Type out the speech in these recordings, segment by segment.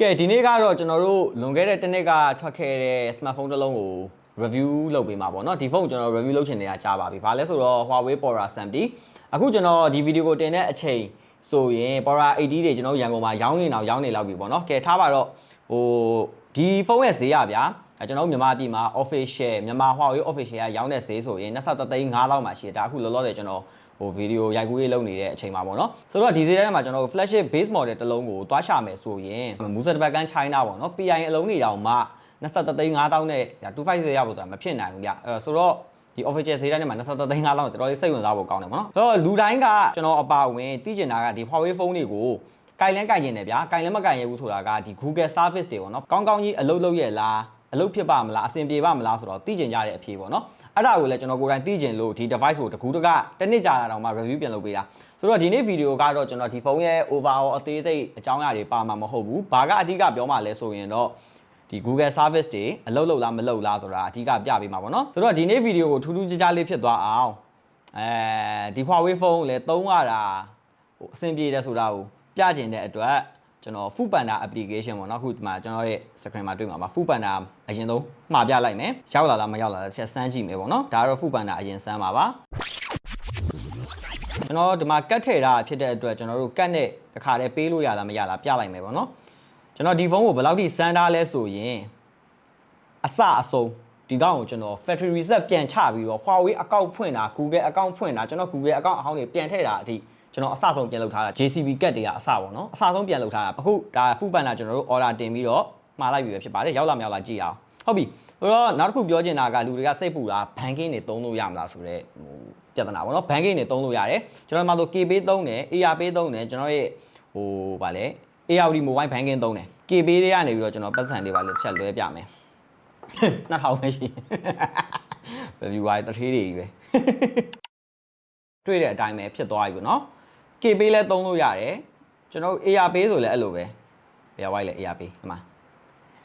ကဲဒီနေ့ကတော့ကျွန်တော်တို့လွန်ခဲ့တဲ့တစ်နှစ်ကထွက်ခဲ့တဲ့ smartphone တစ်လုံးကို review လုပ်ပေးမှာပေါ့နော်ဒီဖုန်းကိုကျွန်တော် review လုပ်ချင်နေတာကြားပါပြီ။ဘာလဲဆိုတော့ Huawei Pora 70အခုကျွန်တော်ဒီဗီဒီယိုကိုတင်တဲ့အချိန်ဆိုရင် Pora 80တွေကျွန်တော်တို့ရန်ကုန်မှာရောင်းနေအောင်ရောင်းနေလောက်ပြီပေါ့နော်။ကဲထားပါတော့ဟိုဒီဖုန်းရဲ့ဈေးရဗျာအဲကျွန်တော်တို့မြန်မာပြည်မှာ official မြန်မာ Huawei official ကရောင်းတဲ့ဈေးဆိုရင်23သိန်း5000မှာရှိတယ်ဒါအခုလောလောဆယ်ကျွန်တော် ဟိုဗီဒီယိုရိုက်ကူးရေးလုပ်နေတဲ့အချိန်မှာပေါ့နော်ဆိုတော့ဒီဈေးထဲမှာကျွန်တော်တို့ flagship base model တစ်လုံးကိုတွားချမယ်ဆိုရင်မူစတဘက်ကန် China ပေါ့နော် PI အလုံးနေတောင်မှ23သိန်း5000နဲ့250ရဖို့ဆိုတာမဖြစ်နိုင်ဘူးဗျအဲဆိုတော့ဒီ official ဈေးတိုင်းမှာ23သိန်း5000တော်တော်လေးစိတ်ဝင်စားဖို့ကောင်းတယ်ပေါ့နော်ဆိုတော့လူတိုင်းကကျွန်တော်အပါဝင်သိကျင်တာကဒီ Huawei ဖုန်းတွေကိုကင်လဲကင်ကျင်တယ်ဗျာကင်လဲမကင်ရဘူးဆိုတာကဒီ Google service တွေပေါ့နော်ကောင်းကောင်းကြီးအလုပ်လုပ်ရလား အလုပ်ဖြစ်ပါမလားအဆင်ပြေပါမလားဆိုတော့သိကျင်ကြတဲ့အဖြေပေါ့နော်အဲ့ဒါကိုလည်းကျွန်တော်ကိုယ်တိုင်သိကျင်လို့ဒီ device ကိုတကူတကတစ်နှစ်ကြာတာတောင်မှ review ပြန်လုပ်ပေးတာဆိုတော့ဒီနေ့ဗီဒီယိုကတော့ကျွန်တော်ဒီဖုန်းရဲ့ overall အသေးစိတ်အကြောင်းအရာတွေပါမှာမဟုတ်ဘူးဘာကအဓိကပြောမှလဲဆိုရင်တော့ဒီ Google service တွေအလုပ်လုပ်လားမလုပ်လားဆိုတာအဓိကပြပေးမှာပေါ့နော်ဆိုတော့ဒီနေ့ဗီဒီယိုကိုထူးထူးခြားခြားလေးဖြစ်သွားအောင်အဲဒီ Huawei ဖုန်းကိုလည်းသုံးရတာဟိုအဆင်ပြေတယ်ဆိုတာကိုပြကျင်တဲ့အတွက် ကျွန်တော် Food Panda application ပေါ့နော်အခုဒီမှာကျွန်တော်ရဲ့ screen မှာတွေ့မှာပါ Food Panda အရင်ဆုံးမှာပြလိုက်မယ်ရောက်လာလားမရောက်လာလားတစ်ချက်စမ်းကြည့်မယ်ပေါ့နော်ဒါကတော့ Food Panda အရင်စမ်းပါပါကျွန်တော်ဒီမှာကတ်ထည့်တာဖြစ်တဲ့အတွက်ကျွန်တော်တို့ကတ်နဲ့တစ်ခါတည်းပေးလို့ရလားမရလားပြလိုက်မယ်ပေါ့နော်ကျွန်တော်ဒီဖုန်းကိုဘယ်လောက်ထိစမ်းထားလဲဆိုရင်အစအဆုံး ဒီကောင်ကိုကျွန်တော် factory reset ပြန်ချပြီးတော့ Huawei account ဖွင့်တာ Google account ဖွင့်တာကျွန်တော် Google account အဟောင်းတွေပြန်ထည့်တာအထိကျွန်တော်အစဆုံးပြန်လုပ်ထားတာ JCB ကတ်တွေကအစပေါ့နော်အစဆုံးပြန်လုပ်ထားတာအခုဒါ full band လာကျွန်တော်တို့ order တင်ပြီးတော့မှာလိုက်ပြီပဲဖြစ်ပါတယ်ရောက်လာမရောက်လာကြည့်အောင်ဟုတ်ပြီဆိုတော့နောက်တစ်ခုပြောချင်တာကလူတွေကစိတ်ပူတာ banking တွေသုံးလို့ရမလားဆိုတော့ဟိုပြဿနာပေါ့နော် banking တွေသုံးလို့ရတယ်ကျွန်တော်ဒီမှာဆို KB သုံးတယ် ARP သုံးတယ်ကျွန်တော်ရဲ့ဟိုဗာလဲ ARD mobile banking သုံးတယ် KB တွေကနေပြီးတော့ကျွန်တော်ပတ်စံတွေပါလက်ချက်လွဲပြမယ် 2000ပဲရှိ review ပါတထေးတွေကြီးပဲတွေ့တဲ့အတိုင်းပဲဖြစ်သွားပြီပေါ့နော် KB လဲသုံးလို့ရတယ်ကျွန်တော်တို့ ARP ဆိုလဲအဲ့လိုပဲဘယ်ဝိုက်လဲ ARP ဒီမှာ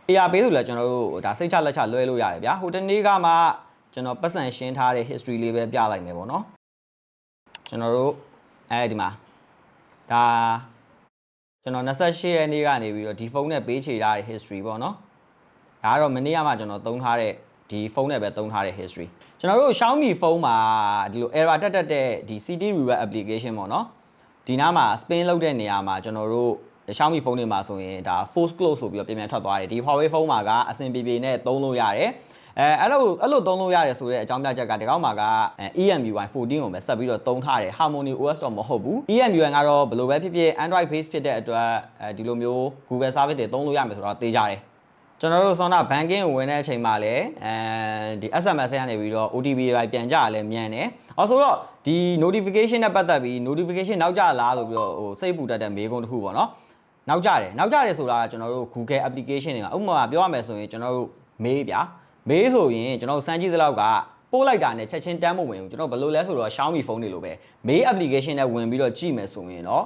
ARP ဆိုလဲကျွန်တော်တို့ဒါစိတ်ချလက်ချလွှဲလို့ရတယ်ဗျာဟိုတနေ့ကမှကျွန်တော်ပတ်စံရှင်းထားတဲ့ history လေးပဲပြလိုက်မယ်ပေါ့နော်ကျွန်တော်တို့အဲဒီမှာဒါကျွန်တော်28ရက်နေ့ကနေပြီးတော့ဒီဖုန်းနဲ့ပေးချေထားတဲ့ history ပေါ့နော် ဒါကတော့မနေ့ကမှကျွန်တော်သုံးထားတဲ့ဒီဖုန်းနဲ့ပဲသုံးထားတဲ့ history ကျွန်တော်တို့ Xiaomi ဖုန်းမှာဒီလို error တက်တက်တဲ့ဒီ CD reward application ပေါ့နော်ဒီနားမှာ spin လုပ်တဲ့နေရာမှာကျွန်တော်တို့ Xiaomi ဖုန်းတွေမှာဆိုရင်ဒါ force close ဆိုပြီးတော့ပြန်ပြန်ထွက်သွားတယ်ဒီ Huawei ဖုန်းမှာကအဆင်ပြေပြေနဲ့သုံးလို့ရတယ်အဲအဲ့လိုအဲ့လိုသုံးလို့ရတယ်ဆိုတဲ့အကြောင်းပြချက်ကဒီကောက်မှာက EMUI 14ကိုပဲဆက်ပြီးတော့သုံးထားတယ် Harmony OS တော့မဟုတ်ဘူး EMUI ကတော့ဘယ်လိုပဲဖြစ်ဖြစ် Android base ဖြစ်တဲ့အတွက်အဲဒီလိုမျိုး Google service တွေသုံးလို့ရမယ်ဆိုတော့သိကြတယ် ကျွန်တော်တို့ Sona banking ကိုဝင်တဲ့အချိန်မှာလည်းအဲဒီ SMS ကနေပြီးတော့ OTP တွေပြန်ကြရလဲမြန်တယ်။အော်ဆိုတော့ဒီ notification နဲ့ပတ်သက်ပြီး notification နောက်ကျလားဆိုပြီးတော့ဟိုစိတ်ပူတတ်တဲ့မေးခွန်းတစ်ခုပေါ့နော်။နောက်ကျတယ်။နောက်ကျတယ်ဆိုတာကကျွန်တော်တို့ Google application တွေမှာဥပမာပြောရမယ်ဆိုရင်ကျွန်တော်တို့မေးဗျာ။မေးဆိုရင်ကျွန်တော်တို့စမ်းကြည့်သလောက်ကပို့လိုက်တာနဲ့ချက်ချင်းတန်းမဝင်ဘူးကျွန်တော်ဘယ်လိုလဲဆိုတော့ Xiaomi ဖုန်းတွေလိုပဲမေး application နဲ့ဝင်ပြီးတော့ကြည့်မယ်ဆိုရင်တော့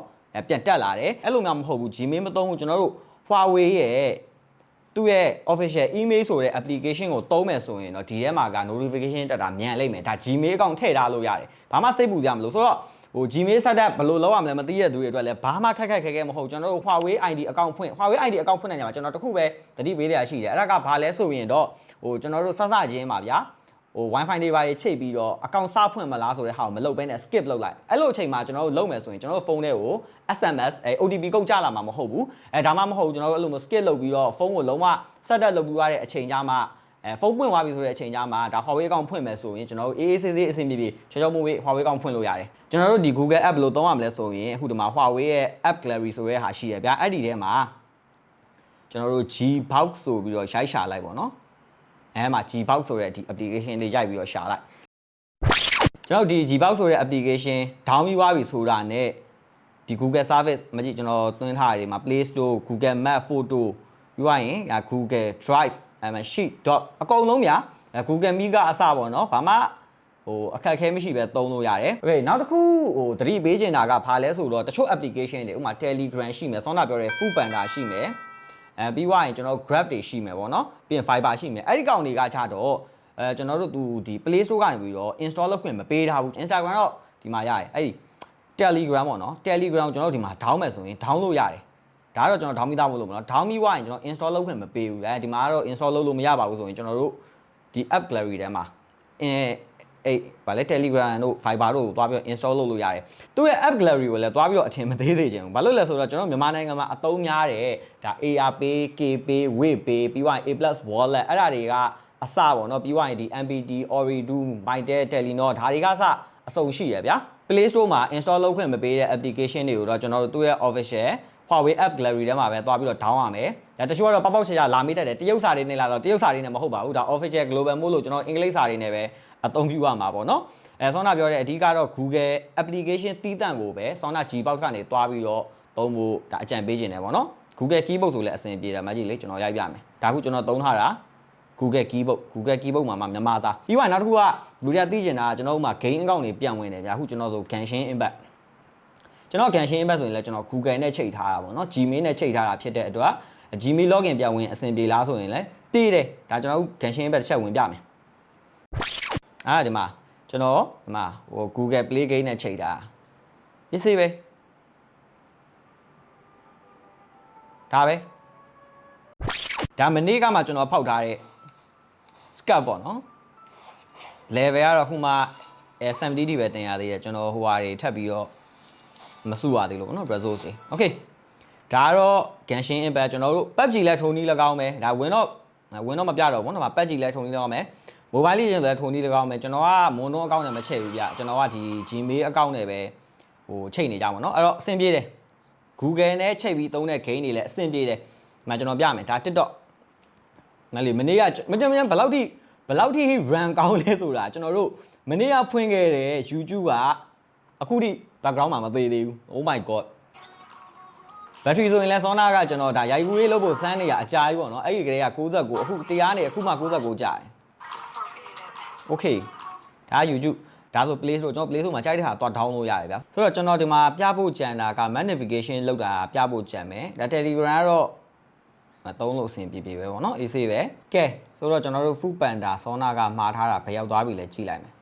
ပြန်တက်လာတယ်အဲ့လိုမှမဟုတ်ဘူး Gmail မသုံးဘူးကျွန်တော်တို့ Huawei ရဲ့ သူ့ရဲ့ official email ဆိုတဲ့ application ကိုသုံးမယ်ဆိုရင်တော့ဒီထဲမှာက notification တက်တာမြန်လိမ့်မယ်ဒါ Gmail အကောင့်ထည့်ထားလို့ရတယ်ဘာမှစိတ်ပူကြမလို့ဆိုတော့ဟို Gmail setup ဘယ်လိုလုပ်ရမလဲမသိတဲ့သူတွေအတွက်လည်းဘာမှခက်ခက်ခဲခဲမဟုတ်ကျွန်တော်တို့ Huawei ID အကောင့်ဖွင့် Huawei ID အကောင့်ဖွင့်နေကြမှာကျွန်တော်တခုပဲတတိပေးရရှိတယ်အဲ့ဒါကဘာလဲဆိုရင်တော့ဟိုကျွန်တော်တို့စစချင်းပါဗျာ ဟို wifi တွေပါတွေချိတ်ပြီးတော့အကောင့်စဖွင့်မလားဆိုတဲ့ဟာကိုမလုပ်ဘဲနဲ့ skip လုပ်လိုက်အဲ့လိုအချိန်မှာကျွန်တော်တို့လုပ်မယ်ဆိုရင်ကျွန်တော်တို့ဖုန်းထဲကို SMS အဲ OTP ကုတ်ကြလာမှာမဟုတ်ဘူးအဲဒါမှမဟုတ်ကျွန်တော်တို့အဲ့လိုမျိုး skip လုပ်ပြီးတော့ဖုန်းကိုလုံးဝ set up လုပ်ပြီးရတဲ့အချိန်ကြာမှအဲဖုန်းပွင့်သွားပြီဆိုတဲ့အချိန်ကြာမှဒါ Huawei အကောင့်ဖွင့်မယ်ဆိုရင်ကျွန်တော်တို့အေးအေးဆေးဆေးအဆင်ပြေပြေချောချောမွေ့မွေ့ Huawei အကောင့်ဖွင့်လို့ရတယ်ကျွန်တော်တို့ဒီ Google App ဘယ်လိုသုံးရမလဲဆိုရင်အခုဒီမှာ Huawei ရဲ့ App Gallery ဆိုတဲ့ဟာရှိရဗျာအဲ့ဒီထဲမှာကျွန်တော်တို့ Gbox ဆိုပြီးတော့ရိုက်ရှာလိုက်ပေါ့နော် အဲမှာ Gbox ဆိုတဲ့ဒီ application လေးရိုက်ပြီးတော့ရှာလိုက်ကျွန်တော်ဒီ Gbox ဆိုတဲ့ application down ပြီးသွားပြီဆိုတာနဲ့ဒီ Google service မကြည့်ကျွန်တော်သွင်းထားတယ်မှာ Play Store Google Map Photo ပြီးသွားရင် Google Drive အဲမှာ Sheet Doc အကုန်လုံးညာ Google Meet ကအစပေါ့နော်ဘာမှဟိုအခက်အခဲမရှိပဲသုံးလို့ရတယ်။ Okay နောက်တစ်ခုဟိုသတိပေးချင်တာကဘာလဲဆိုတော့တချို့ application တွေဥပမာ Telegram ရှိမယ်။ဆောင်းတာပြောတဲ့ Food Panda ရှိမယ်။ အဲပြီးွားရင်ကျွန်တော် Grab တွေရှိမယ်ပေါ့နော်။ပြီးရင် Fiverr ရှိမယ်။အဲ့ဒီကောင်တွေကကြတော့အဲကျွန်တော်တို့သူဒီ Play Store ကနေပြီးတော့ install လုပ်ခွင့်မပေးထားဘူး။ Instagram တော့ဒီမှာရတယ်။အဲ့ဒီ Telegram ပေါ့နော် Telegram ကျွန်တော်တို့ဒီမှာ down မယ်ဆိုရင် down လို့ရတယ်ဒါကတော့ကျွန်တော်ဒေါင်းမီသားမလို့မနော်ဒေါင်းမီဝိုင်းကျွန်တော် install လုပ်ခွင့်မပေးဘူးလေဒီမှာကတော့ install လုပ်လို့မရပါဘူးဆိုရင်ကျွန်တော်တို့ဒီ app gallery ထဲမှာအင်း အဲ့ဗာလေ Telegram တို့ Viber တို့ကိုတွားပြီးတော့ install လုပ်လို့ရတယ်သူ့ရဲ့ app gallery ကိုလည်းတွားပြီးတော့အထင်မသေးသေးချင်ဘူးဘာလို့လဲဆိုတော့ကျွန်တော်မြန်မာနိုင်ငံမှာအသုံးများတယ်ဒါ ARPay KPay Waypay ပြီးသွားရင် A+ wallet အဲ့ဒါတွေကအစပေါ့နော်ပြီးသွားရင်ဒီ MPT Oridu Mytel Telenor ဒါတွေကစအစုံရှိရဗျာ Play Store မှာ install လုပ်ခွင့်မပေးတဲ့ application တွေကိုတော့ကျွန်တော်တို့သူ့ရဲ့ official Huawei app gallery ထဲမှာပဲတွားပြီးတော့ down ရမယ်။ဒါတချို့ကတော့ပေါက်ပေါက်ချာချာလာမိတတ်တယ်တရုတ်စာတွေနဲ့လာတော့တရုတ်စာတွေနဲ့မဟုတ်ပါဘူး။ဒါ official global mode လို့ကျွန်တော်အင်္ဂလိပ်စာတွေနဲ့ပဲအသုံးပြုရမှာပေါ့နော်။အဲဆောင်းနာပြောတဲ့အဓိကတော့ Google application တီးတန့်ကိုပဲဆောင်းနာ Gbox ကနေတွားပြီးတော့သုံးဖို့ဒါအကြံပေးခြင်းတယ်ပေါ့နော်။ Google keyboard ဆိုလည်းအဆင်ပြေတယ်မကြီးလေကျွန်တော်ရိုက်ပြမယ်။ဒါခုကျွန်တော်သုံးထားတာ Google keyboard Google keyboard မှာမှမြန်မာစာပြီးတော့နောက်တစ်ခုကလူတွေကသိချင်တာကကျွန်တော်တို့မှာ game account တွေပြန်ဝင်တယ်ဗျာအခုကျွန်တော်ဆို Genshin Impact ကျွန်တော် Genshin Impact ဆိုရင်လည်းကျွန်တော် Google နဲ့ချိန်ထားတာပေါ့နော် Gmail နဲ့ချိန်ထားတာဖြစ်တဲ့အတွက် Gmail login ပြန်ဝင်အဆင်ပြေလားဆိုရင်လည်းပြေးတယ်ဒါကျွန်တော်တို့ Genshin Impact တစ်ချက်ဝင်ပြမယ်အားဒီမှာကျွန်တော်ဒီမှာဟို Google Play Game နဲ့ချိန်တာပစ္စည်းပဲဒါပဲဒါမနေ့ကမှကျွန်တော်ဖောက်ထားတဲ့ scut ပေါ့နော် level ကတော့ခုမှအဲ 70D ပဲတင်ရသေးတယ်ကျွန်တော်ဟိုဟာတွေထပ်ပြီးတော့ မစုရသေးလို့ပေါ့နော် resource တွေ okay ဒါကတော့ Genshin Impact ကျွန်တော်တို့ PUBG လည်းထုံနည်းလည်းကောင်းမယ်ဒါဝင်တော့ဝင်တော့မပြတော့ဘူးနော် PUBG လည်းထုံနည်းလည်းကောင်းမယ် mobile legend လည်းထုံနည်းလည်းကောင်းမယ်ကျွန်တော်ကမွန်တော့အကောင့်နဲ့မချိန်ဘူးပြကျွန်တော်ကဒီ Gmail အကောင့်နဲ့ပဲဟိုချိန်နေကြပါတော့အဲ့တော့အဆင်ပြေတယ် Google နဲ့ချိန်ပြီးသုံးတဲ့ game တွေလည်းအဆင်ပြေတယ်မှကျွန်တော်ပြမယ်ဒါ TikTok နော်လေမနေ့ကမကြမ်းကြမ်းဘယ်လောက်ထိဘယ်လောက်ထိ run ကောင်းလဲဆိုတာကျွန်တော်တို့မနေ့ကဖွင့်ခဲ့တဲ့ YouTube ကအခုထိ background မှာမသေးသေးဘူး oh my god ဘက်ထရီဆိုရင်လည်း Sona ကကျွန်တော်ဒါရိုက်ကူးရေးလုပ်ဖို့စမ်းနေရအကြာကြီးပေါ့နော်အဲ့ဒီကလေးက69အခုတရားနေအခုမှ69ကြာတယ် okay ဒါ YouTube ဒါဆို Play Store ကျွန်တော် Play Store မှာကြိုက်တဲ့ဟာသွား down လို့ရတယ်ဗျာဆိုတော့ကျွန်တော်ဒီမှာပြဖို့ကြံတာက map navigation လောက်တာပြဖို့ကြံမယ်ဒါ Telegram ကတော့မသုံးလို့အဆင်ပြေပြေပဲပေါ့နော်အေးဆေးပဲကဲဆိုတော့ကျွန်တော်တို့ Food Panda Sona ကမှာထားတာဘယ်ရောက်သွားပြီလဲကြည့်လိုက်မယ်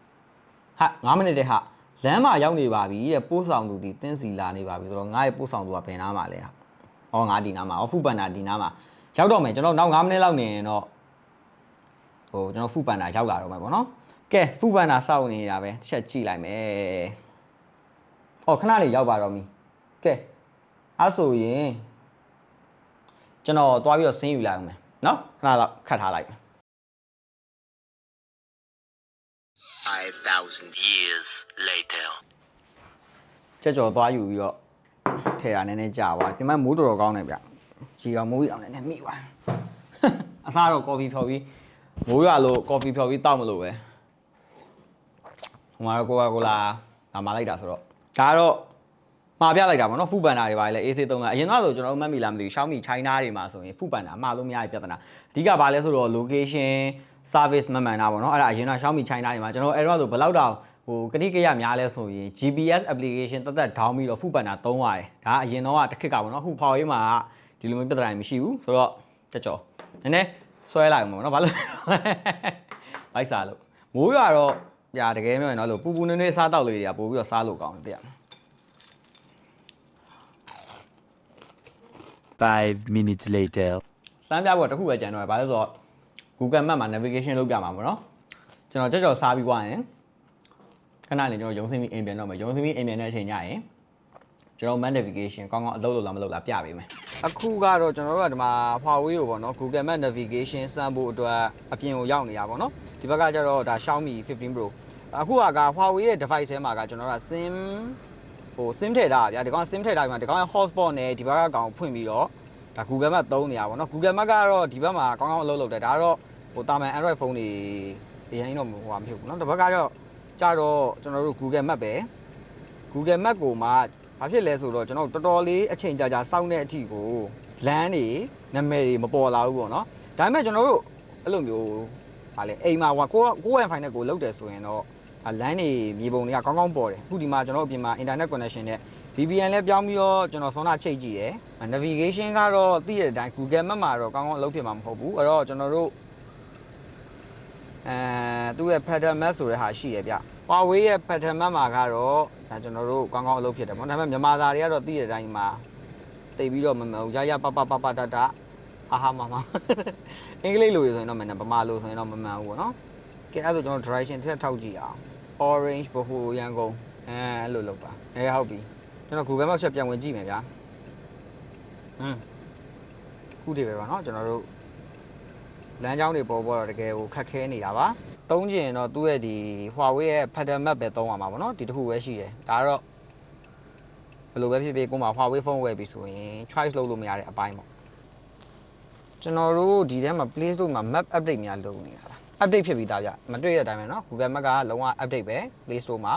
ဟာ9မိနစ်တည်းဟာ လမ်းမှာရောက်နေပါပြီတဲ့ပို့ဆောင်သူဒီတင်းစီလာနေပါပြီဆိုတော့ငါ့ရဲ့ပို့ဆောင်သူကဘယ်နားမှာလဲဟာဩငါဒီနားမှာဩ Food Panda ဒီနားမှာရောက်တော့မယ်ကျွန်တော်နောက်9မိနစ်လောက်နေရင်တော့ဟိုကျွန်တော် Food Panda ရောက်လာတော့မယ်ပေါ့နော်ကဲ Food Panda စောင့်နေတာပဲတစ်ချက်ကြည့်လိုက်မယ်ဩခဏလေးရောက်ပါတော့မီကဲအဲ့ဆိုရင်ကျွန်တော်သွားပြီးတော့ဆင်းယူလိုက်အောင်မယ်နော်ခဏလောက်ခတ်ထားလိုက် မယ်5,000 years later. ချက်ကြော်သွားယူပြီးတော့ထဲတာနည်းနည်းကြာသွားဒီမှာမိုးတော်တော်ကောင်းတယ်ဗျကြီးကမိုးကြီးအောင်နည်းနည်းမိသွားအစားတော့ကော်ဖီဖြော်ပြီးမိုးရွာလို့ကော်ဖီဖြော်ပြီးတောက်မလို့ပဲဟိုမှာတော့ကိုကာကိုလာဒါမှလိုက်တာဆိုတော့ဒါကတော့ မှာပြလိုက်တာပေါ့နော်ဖူပန်တာတွေပါလေ AC3 ကအရင်ကတော့ကျွန်တော်တို့မှတ်မိလားမသိဘူး Xiaomi China တွေမှာဆိုရင်ဖူပန်တာအမှားလို့မရတဲ့ပြဿနာအဓိကဘာလဲဆိုတော့ location service မမှန်တာပေါ့နော်အဲ့ဒါအရင်က Xiaomi China တွေမှာကျွန်တော်အဲ့တော့ဆိုဘယ်လောက်တောင်ဟိုကတိကရများလဲဆိုရင် GPS application တက်တက် down ပြီးတော့ဖူပန်တာသုံးရတယ်ဒါအရင်တော့တစ်ခစ်ကပေါ့နော်အခုဖော်ရေးမှာဒီလိုမျိုးပြဿနာမရှိဘူးဆိုတော့ကြကြောနည်းနည်းဆွဲလိုက်အောင်ပေါ့နော်ဘာလို့ဘိုက်စားလို့မိုးရွာတော့ညာတကယ်ပြောရင်တော့လို့ပူပူနွေးနွေးစားတော့လေးတွေကပို့ပြီးတော့စားလို့ကောင်းတယ်တရား 5 minutes later. စမ်းပြဖို့တစ်ခုပဲကြံတော့တယ်ဘာလို့လဲဆိုတော့ Google Map မှာ navigation လုပ်ပြမှာပေါ့နော်ကျွန်တော်ကြက်ကြော်စားပြီးွားရင်ခဏနေကျွန်တော်ရုံးစင်းပြီးအိမ်ပြန်တော့မယ်ရုံးစင်းပြီးအိမ်ပြန်တဲ့အချိန်ညရင်ကျွန်တော် map navigation ကောင်းကောင်းအလုပ်လုပ်လားမလုပ်လားပြပေးမယ်အခုကတော့ကျွန်တော်တို့ကဒီမှာ Huawei ကိုပေါ့နော် Google Map navigation စမ်းဖို့အတွက်အပြင်ကိုရောက်နေတာပေါ့နော်ဒီဘက်ကကျတော့ဒါ Xiaomi 15 Pro အခုကက Huawei ရဲ့ device ထဲမှာကကျွန်တော်တို့က SIM ဟို SIM ထည့်ထားတာဗျာဒီကောင် SIM ထည့်ထားပြီးမှဒီကောင်ရဲ့ hotspot နဲ့ဒီဘက်ကကောင်ဖွင့်ပြီးတော့ဒါ Google Map သုံးနေတာပေါ့နော် Google Map ကတော့ဒီဘက်မှာကောင်းကောင်းအလုပ်လုပ်တယ်ဒါကတော့ဟိုတာမန် Android phone တွေအရင်တော့ဟိုဟာမဖြစ်ဘူးเนาะဒီဘက်ကတော့ကြတော့ကျွန်တော်တို့ Google Map ပဲ Google Map ကိုမှဘာဖြစ်လဲဆိုတော့ကျွန်တော်တို့တော်တော်လေးအချိန်ကြာကြာစောင့်တဲ့အထိကိုလမ်းတွေနာမည်တွေမပေါ်လာဘူးပေါ့နော်ဒါပေမဲ့ကျွန်တော်တို့အဲ့လိုမျိုးဟာလေအိမ်မှာဟိုကိုကို Wi-Fi နဲ့ကိုလုတ်တယ်ဆိုရင်တော့ လမ်းတွေမြေပုံတွေကကောင်းကောင်းပေါ်တယ်အခုဒီမှာကျွန်တော်တို့အပြင်မှာ internet connection နဲ့ VPN လည်းပြောင်းပြီးတော့ကျွန်တော်ဆောနာချိတ်ကြည့်တယ် navigation ကတော့သိရတဲ့အတိုင်း Google Map မှာတော့ကောင်းကောင်းအလုပ်ဖြစ်မှာမဟုတ်ဘူးအဲ့တော့ကျွန်တော်တို့အဲသူ့ရဲ့ pattern map ဆိုတဲ့ဟာရှိရဗျ Huawei ရဲ့ pattern map မှာကတော့ဒါကျွန်တော်တို့ကောင်းကောင်းအလုပ်ဖြစ်တယ်ပေါ့ဒါပေမဲ့မြန်မာသားတွေကတော့သိရတဲ့အတိုင်းမှာတိတ်ပြီးတော့မမှန်ဘူးရရပပပပတတအာဟာမမအင်္ဂလိပ်လိုဆိုရင်တော့မမှန်ဗမာလိုဆိုရင်တော့မမှန်ဘူးပေါ့နော်ကဲအဲ့ဒါဆိုကျွန်တော် direction ထက်ထောက်ကြည့်အောင် orange ဘဟုရန်ကုန်အဲအဲ့လိုလုပ်ပါအဲဟုတ်ပြီကျွန်တော် Google Maps ချက်ပြန်ဝင်ကြည့်မယ်ဗျာဟမ်ခုတည်းပဲပါနော်ကျွန်တော်တို့လမ်းကြောင်းတွေပေါ်ပေါ်တော့တကယ်ကိုခက်ခဲနေတာပါသုံးကျင်တော့သူ့ရဲ့ဒီ Huawei ရဲ့ pattern map ပဲသုံးရမှာပေါ့နော်ဒီတစ်ခုပဲရှိတယ်ဒါကတော့ဘယ်လိုပဲဖြစ်ဖြစ်ကိုယ်မှာ Huawei phone ဝယ်ပြီဆိုရင် choice လုပ်လို့မရတဲ့အပိုင်းပေါ့ကျွန်တော်တို့ဒီထဲမှာ Play Store မှာ map update များလုပ်နေတာလား update ဖြစ်ပြီးသားဗျမတွေ့ရတဲ့အတိုင်းပဲเนาะ Google Map ကလုံးဝ update ပဲ Play Store မှာ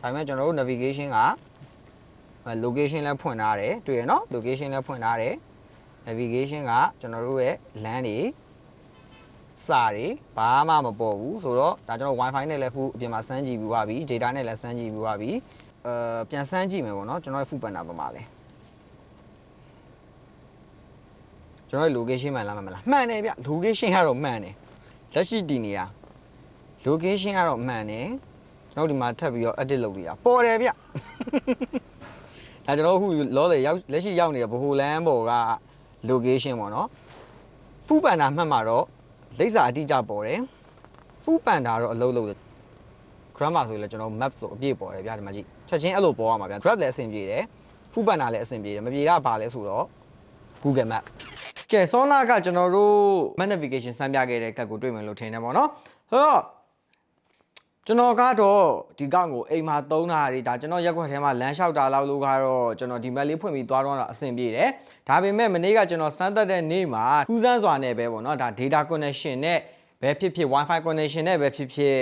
ဒါပေမဲ့ကျွန်တော်တို့ navigation ကအဲ location လည်းဖွင့်ထားတယ်တွေ့ရเนาะ location လည်းဖွင့်ထားတယ် navigation ကကျွန်တော်တို့ရဲ့လမ်းတွေစာတွေဘာမှမပေါ်ဘူးဆိုတော့ဒါကျွန်တော် wifi နဲ့လည်းခုအပြင်မှာစမ်းကြည့်ပြီးသွားပြီ data နဲ့လည်းစမ်းကြည့်ပြီးသွားပြီအဲပြန်စမ်းကြည့်မယ်ပေါ့เนาะကျွန်တော်ရဲ့ full banner ပေါ်မှာလဲကျွန်တော်ရဲ့ location မှန်လားမမှန်လားမှန်တယ်ဗျ location ကတော့မှန်တယ် လက်ရှိတည်နေရ location ကတော့မှန်တယ်ကျွန်တော်ဒီမှာထပ်ပြီးတော့ edit လုပ်နေတာပေါ်တယ်ဗျဒါကျွန်တော်အခုလောလေရောက်လက်ရှိရောက်နေတဲ့ဘိုဟိုလန်းပေါ်က location ပေါ့နော်ဖူပန်တာမှတ်မှာတော့လိပ်စာအတိအကျပေါ်တယ်ဖူပန်တာတော့အလုပ်လုပ်တယ် grammar ဆိုရင်လည်းကျွန်တော် map ဆိုအပြည့်ပေါ်တယ်ဗျာဒီမှာကြည့်ချက်ချင်းအဲ့လိုပေါ်ရမှာဗျာ grab လည်းအဆင်ပြေတယ်ဖူပန်တာလည်းအဆင်ပြေတယ်မပြေတာဘာလဲဆိုတော့ Google Map ကဲစောနာကကျွန်တော်တို့ map navigation စမ်းပြခဲ့တဲ့ကတ်ကိုတွေ့မယ်လို့ထင်တယ်ပေါ့နော်ဆိုတော့ကျွန်တော်ကတော့ဒီကောက်ကိုအိမ်မှာသုံးတာတွေဒါကျွန်တော်ရက်ခွက်ထဲမှာလမ်းလျှောက်တာလောက်လို့ကတော့ကျွန်တော်ဒီ map လေးဖွင့်ပြီးသွားတော့အဆင်ပြေတယ်ဒါပေမဲ့မနေ့ကကျွန်တော်စမ်းသပ်တဲ့နေ့မှာထူးဆန်းစွာနဲ့ပဲပေါ့နော်ဒါ data connection နဲ့ပဲဖြစ်ဖြစ် wifi connection နဲ့ပဲဖြစ်ဖြစ်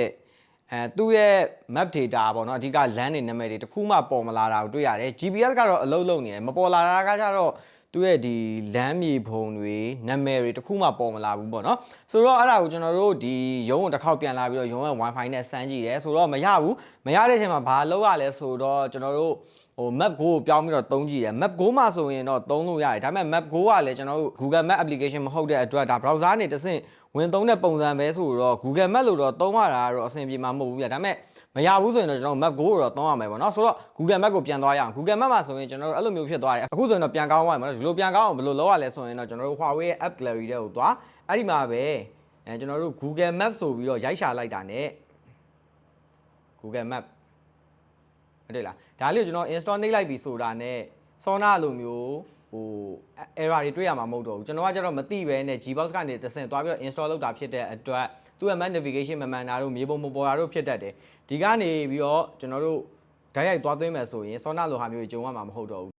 အဲသူ့ရဲ့ map data ပေါ့နော်အဓိကလမ်းတွေနာမည်တွေတစ်ခုမှပေါ်မလာတာကိုတွေ့ရတယ် GPS ကတော့အလုံးလုံးနေတယ်မပေါ်လာတာကကြတော့ သူ့ရဲ့ဒီလမ်းမြေပုံတွေနာမည်တွေတစ်ခုမှပေါ်မလာဘူးပေါ့နော်ဆိုတော့အဲ့ဒါကိုကျွန်တော်တို့ဒီရုံးကိုတစ်ခေါက်ပြန်လာပြီးတော့ရုံးရဲ့ wifi နဲ့စမ်းကြည့်တယ်ဆိုတော့မရဘူးမရတဲ့အချိန်မှာဘာလုပ်ရလဲဆိုတော့ကျွန်တော်တို့ဟို map go ကိုပြောင်းပြီးတော့သုံးကြည့်တယ် map go မှာဆိုရင်တော့သုံးလို့ရတယ်ဒါပေမဲ့ map go ကလည်းကျွန်တော်တို့ Google Map application မဟုတ်တဲ့အတွက်ဒါ browser နဲ့တဆင့်ဝင်သုံးတဲ့ပုံစံပဲဆိုတော့ Google Map လို့တော့သုံးရတာကတော့အဆင်ပြေမှာမဟုတ်ဘူးပြဒါပေမဲ့ မရဘူးဆိုရင်တော့ကျွန်တော် map go ကိုတော့သုံးရမယ်ပေါ့နော်ဆိုတော့ Google Map ကိုပြန်သွားရအောင် Google Map မှာဆိုရင်ကျွန်တော်တို့အဲ့လိုမျိုးဖြစ်သွားတယ်အခုဆိုရင်တော့ပြန်ကောင်းသွားပြီပေါ့နော်ဒီလိုပြန်ကောင်းအောင်ဘယ်လိုလုပ်ရလဲဆိုရင်တော့ကျွန်တော်တို့ Huawei ရဲ့ app gallery တဲ့ကိုသွားအဲ့ဒီမှာပဲအဲကျွန်တော်တို့ Google Map ဆိုပြီးတော့ရိုက်ရှာလိုက်တာ ਨੇ Google Map ဟုတ်တယ်လားဒါလေးကိုကျွန်တော် install နှိပ်လိုက်ပြီဆိုတာနဲ့စောနာလိုမျိုးဟို error တွေတွေ့ရမှာမဟုတ်တော့ဘူးကျွန်တော်ကကျတော့မသိပဲနဲ့ Gbox ကနေတဆင့်သွားပြီးတော့ install လုပ်တာဖြစ်တဲ့အတွက် သူ့ရဲ့ map navigation မမှန်တာတို့မြေပုံမပေါ်တာတို့ဖြစ်တတ်တယ်ဒီကနေပြီးတော့ကျွန်တော်တို့ဓာတ်ရိုက်သွားသွင်းမယ်ဆိုရင်စောနာလိုဟာမျိုးကြီးကြုံရမှာမဟုတ်တော့ဘူး